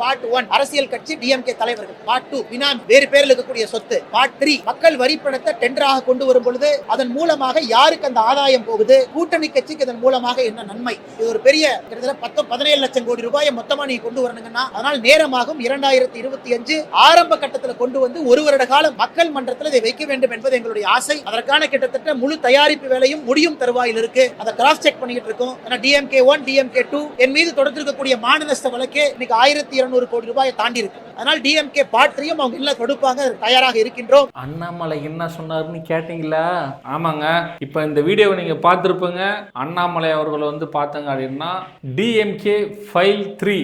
Part one அரசியல் கட்சி DMK தலைவர்கள். பார்ட் டூ பினாமி வேறு பேரில் இருக்கக்கூடிய சொத்து. பார்ட் த்ரீ மக்கள் வரி பணத்தை டெண்டராக கொண்டு வரும் பொழுது அதன் மூலமாக யாருக்கு அந்த ஆதாயம் போகுது? கூட்டணி கட்சிக்கு இதன் மூலமாக என்ன நன்மை? இது ஒரு பெரிய கிட்டத்தட்ட பத்து பதினேழு லட்சம் கோடி ரூபாயை மொத்தமா நீங்க கொண்டு வரணுங்கன்னா அதனால் நேரமாகும் இரண்டாயிரத்தி இருபத்தி அஞ்சு ஆரம்ப கட்டத்தில் கொண்டு வந்து ஒரு வருட காலம் மக்கள் மன்றத்தில் இதை வைக்க வேண்டும் என்பது எங்களுடைய ஆசை. அதற்கான கிட்டத்தட்ட முழு தயாரிப்பு வேலையும் முடியும் தருவாயில் இருக்கு. அதை கிராஸ் செக் பண்ணிட்டு இருக்கோம். டிஎம்கே ஒன் டிஎம்கே டூ என் மீது தொடர்ந்து இருக்கக்கூடிய மாநிலஸ்த வழக்கே இன்னைக்கு ஆயிரத்தி இருநூறு கோடி ரூபாயை தாண்டி இருக்கு. அதனால் டிஎம்கே பாட்டியும் அவங்க எல்லாம் கொடுப்பாங்க தயாராக இருக்கின்றோம். அண்ணாமலை என்ன சொன்னாருன்னு கேட்டீங்களா? ஆமாங்க. இப்போ இந்த வீடியோவை நீங்கள் பார்த்துருப்பீங்க. அண்ணாமலை அவர்கள் வந்து பார்த்தங்க அப்படின்னா டிஎம்கே ஃபைல் த்ரீ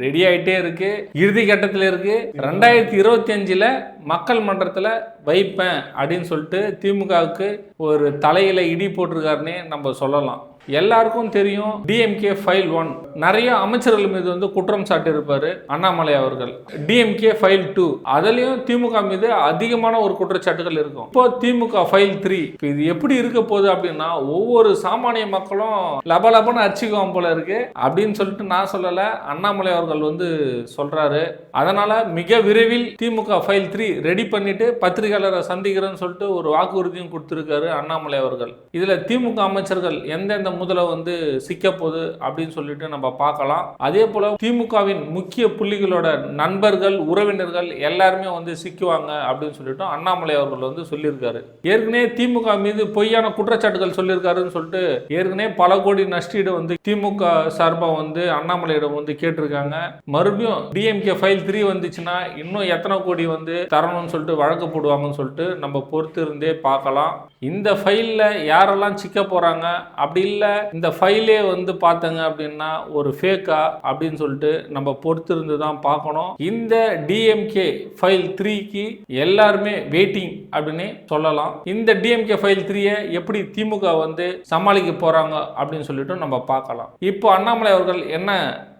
ரெடி ஆகிட்டே இருக்கு. இறுதி கட்டத்தில் இருக்கு. ரெண்டாயிரத்தி இருபத்தி அஞ்சில் மக்கள் மன்றத்தில் வைப்பேன் அப்படின்னு சொல்லிட்டு திமுகவுக்கு ஒரு தலையில் இடி போட்டிருக்காருன்னே நம்ம சொல்லலாம். எல்லாருக்கும் தெரியும் டிஎம்கே ஃபைல் ஒன் நிறைய அமைச்சர்கள் மீது வந்து குற்றம் சாட்டியிருப்பார் அண்ணாமலை அவர்கள். டிஎம்கே ஃபைல் டூ அதுலேயும் திமுக மீது அதிகமான ஒரு குற்றச்சாட்டுகள் இருக்கும். இப்போ திமுக ஃபைல் த்ரீ இது எப்படி இருக்க போகுது அப்படின்னா ஒவ்வொரு சாமானிய மக்களும் லபலபன்னு அடிச்சுக்குவான் போல இருக்கு. அப்படின்னு சொல்லிட்டு நான் சொல்லலை. அண்ணாமலை அவர்கள் வந்து சொல்றாரு. அதனால மிக விரைவில் திமுக ஃபைல் த்ரீ ரெடி பண்ணிட்டு பத்திரிகையாளரை சந்திக்கிறேன்னு சொல்லிட்டு ஒரு வாக்குறுதியும் கொடுத்துருக்காரு அண்ணாமலை அவர்கள். இதில் திமுக அமைச்சர்கள் எந்தெந்த முதல வந்து சிக்க போகுது அப்படின்னு சொல்லிட்டு நம்ம பார்க்கலாம். அதே போல திமுகவின் முக்கிய புள்ளிகளோட நண்பர்கள் உறவினர்கள் எல்லாருமே வந்து சிக்குவாங்க அப்படின்னு சொல்லிட்டு அண்ணாமலை அவர்கள் வந்து சொல்லியிருக்காரு. ஏற்கனவே திமுக மீது பொய்யான குற்றச்சாட்டுகள் சொல்லியிருக்காருன்னு சொல்லிட்டு ஏற்கனவே பல கோடி நஷ்டீடு வந்து திமுக சார்பாக வந்து அண்ணாமலையிடம் வந்து கேட்டிருக்காங்க. மறுபடியும் டிஎம்கே ஃபைல் த்ரீ வந்துச்சுன்னா இன்னும் எத்தனை கோடி வந்து தரணும்னு சொல்லிட்டு வழக்கு போடுவாங்கன்னு சொல்லிட்டு நம்ம பொறுத்து இருந்தே பார்க்கலாம். இந்த ஃபைலில் யாரெல்லாம் சிக்க போகிறாங்க அப்படி இல்லை இந்த ஃபைலே வந்து பார்த்தங்க அப்படின்னா ஒரு ஃபேக்கா அப்படின்னு சொல்லிட்டு நம்ம பொறுத்திருந்து தான் பார்க்கணும். இந்த டிஎம்கே ஃபைல் த்ரீக்கு எல்லாருமே வெயிட்டிங் அப்படின்னு சொல்லலாம். இந்த டிஎம்கே ஃபைல் த்ரீயை எப்படி திமுக வந்து சமாளிக்க போகிறாங்க அப்படின்னு சொல்லிட்டு நம்ம பார்க்கலாம். இப்போ அண்ணாமலை அவர்கள் என்ன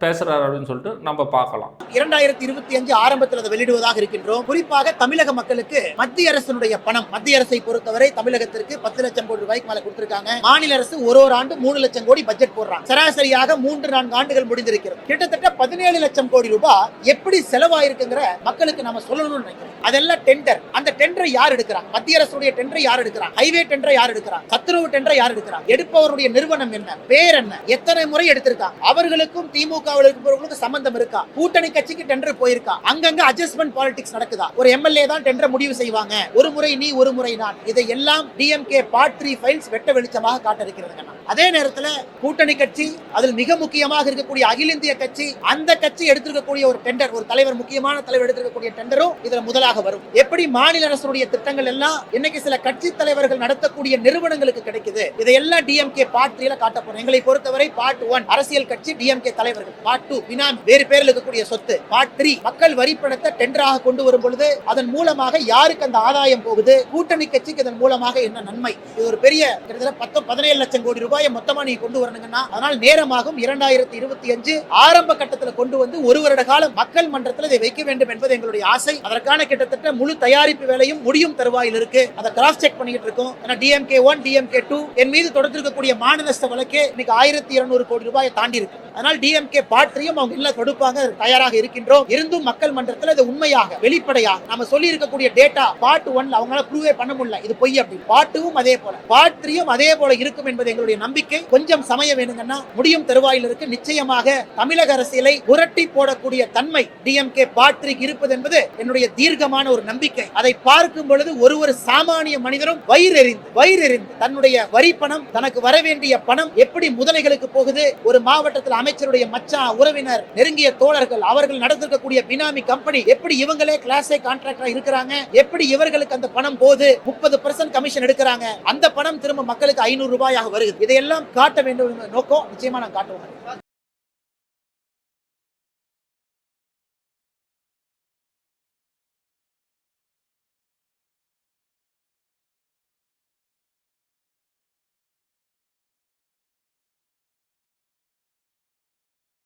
பேசுறாரு அப்படின்னு சொல்லிட்டு நம்ம பார்க்கலாம். இரண்டாயிரத்தி இருபத்தி அஞ்சு ஆரம்பத்தில் அதை வெளியிடுவதாக இருக்கின்றோம். குறிப்பாக தமிழக மக்களுக்கு மத்திய அரசினுடைய பணம் மத்திய அரசை பொறுத்தவரை தமிழகத்திற்கு பத்து லட்சம் கோடி ரூபாய்க்கு மேல கொடுத்திருக்காங்க. மாநில அரசு ஒரு ஒரு ஆண்டு மூணு லட்சம் கோடி பட்ஜெட் போடுறாங்க. சராசரியாக மூன்று நான்கு ஆண்டுகள் முடிந்திருக்கிறது. கிட்டத்தட்ட பதினேழு லட்சம் கோடி ரூபாய் எப்படி செலவாயிருக்குங்கிற மக்களுக்கு நம்ம சொல்லணும்னு நினைக்கிறோம். அதெல்லாம் டெண்டர் அந்த டெண்டரை யார் எடுக்கிறாங்க? மத்திய அரசுடைய டெண்டரை யார் எடுக்கிறாங்க? ஹைவே டெண்டரை யார் எடுக்கிறாங்க? சத்துணவு டெண்டரை யார் எடுக்கிறாங்க? எடுப்பவருடைய நிறுவனம் என்ன? பேர் என்ன? எத்தனை முறை எடுத்திருக்காங்க? அவர்களுக்கும் திமுக திமுகவில் இருக்கிறவங்களுக்கு சம்பந்தம் இருக்கா? கூட்டணி கட்சிக்கு டெண்டர் போயிருக்கா? அங்கங்க அட்ஜஸ்ட்மெண்ட் பாலிடிக்ஸ் நடக்குதா? ஒரு எம்எல்ஏ தான் டெண்டர் முடிவு செய்வாங்க. ஒரு முறை நீ ஒரு முறை நான். இதை எல்லாம் டிஎம்கே பார்ட் த்ரீ ஃபைல்ஸ் வெட்ட வெளிச்சமாக காட்ட இருக்கிறதுங்க அதே நேரத்துல கூட்டணி கட்சி அதில் மிக முக்கியமாக இருக்கக்கூடிய அகில இந்திய கட்சி அந்த கட்சி எடுத்திருக்கக்கூடிய ஒரு டெண்டர் ஒரு தலைவர் முக்கியமான தலைவர் எடுத்திருக்கக்கூடிய டெண்டரும் இதுல முதலாக வரும். எப்படி மாநில அரசுடைய திட்டங்கள் எல்லாம் இன்னைக்கு சில கட்சி தலைவர்கள் நடத்தக்கூடிய நிறுவனங்களுக்கு கிடைக்குது? இதையெல்லாம் டிஎம்கே பார்ட் த்ரீல காட்ட போறோம் எங்களை பொறுத்தவரை பார்ட் ஒன் அரசியல் கட்சி டிஎம்கே தலைவர்கள். பார்ட் டூ பினாமி வேறு பேரில் இருக்கக்கூடிய சொத்து. பார்ட் த்ரீ மக்கள் வரி பணத்தை டெண்டராக கொண்டு வரும் பொழுது அதன் மூலமாக யாருக்கு அந்த ஆதாயம் போகுது? கூட்டணி கட்சிக்கு இதன் மூலமாக என்ன நன்மை? இது ஒரு பெரிய கிட்டத்தட்ட பத்து பதினேழு லட்சம் கோடி ரூபாய் மொத்தமா நீ கொண்டு வரணுங்கன்னா அதனால் நேரமாகும். இரண்டாயிரத்தி இருபத்தி அஞ்சு ஆரம்ப கட்டத்தில் கொண்டு வந்து ஒரு வருட காலம் மக்கள் மன்றத்தில் இதை வைக்க வேண்டும் என்பது எங்களுடைய ஆசை. அதற்கான கிட்டத்தட்ட முழு தயாரிப்பு வேலையும் முடியும் தருவாயில் இருக்கு. அதை கிராஸ் செக் பண்ணிட்டு இருக்கோம். டிஎம்கே ஒன் டிஎம்கே டூ என் மீது தொடர்ந்திருக்கக்கூடிய மாநிலஸ்த வழக்கே இன்னைக்கு ஆயிரத்தி இருநூறு கோடி ரூபாயை தாண்டி இருக்கு. அதனால் டிஎம்கே பார்ட்டியும் அவங்க எல்லாம் கொடுப்பாங்க. தயாராக இருக்கின்றோம். இருந்தும் மக்கள் மன்றத்தில் இது உண்மையாக வெளிப்படையாக நம்ம சொல்லி இருக்கக்கூடிய டேட்டா பார்ட் ஒன்ல அவங்களால ப்ரூவே பண்ண முடியல. இது பொய் அப்படி பார்ட் டூவும் அதே போல. பார்ட் த்ரீயும் அதே போல இருக்கும் என்பது எங்களுடைய நம்பிக்கை கொஞ்சம் சமய வேணுங்கன்னா முடியும் தருவாயில் இருக்கு நிச்சயமாக தமிழக அரசியலை புரட்டி போடக்கூடிய தன்மை டிஎம்கே பாட்ரிக் இருப்பது என்பது என்னுடைய தீர்க்கமான ஒரு நம்பிக்கை. அதை பார்க்கும் பொழுது ஒரு ஒரு சாமானிய மனிதரும் வயிறெறிந்து வயிறெறிந்து தன்னுடைய வரி பணம் தனக்கு வர வேண்டிய பணம் எப்படி முதலைகளுக்கு போகுது? ஒரு மாவட்டத்தில் அமைச்சருடைய மச்சான் உறவினர் நெருங்கிய தோழர்கள் அவர்கள் நடத்திருக்கக்கூடிய பினாமி கம்பெனி எப்படி இவங்களே கிளாஸ் ஏ கான்ட்ராக்டரா இருக்கிறாங்க? எப்படி இவர்களுக்கு அந்த பணம் போகுது? முப்பது பர்சன்ட் கமிஷன் எடுக்கிறாங்க. அந்த பணம் திரும்ப மக்களுக்கு ஐநூறு ரூபாயாக வருகிறது இதையெல்லாம் காட்ட வேண்டும் என்ற நோக்கம் நிச்சயமா நான் காட்டுவேன்.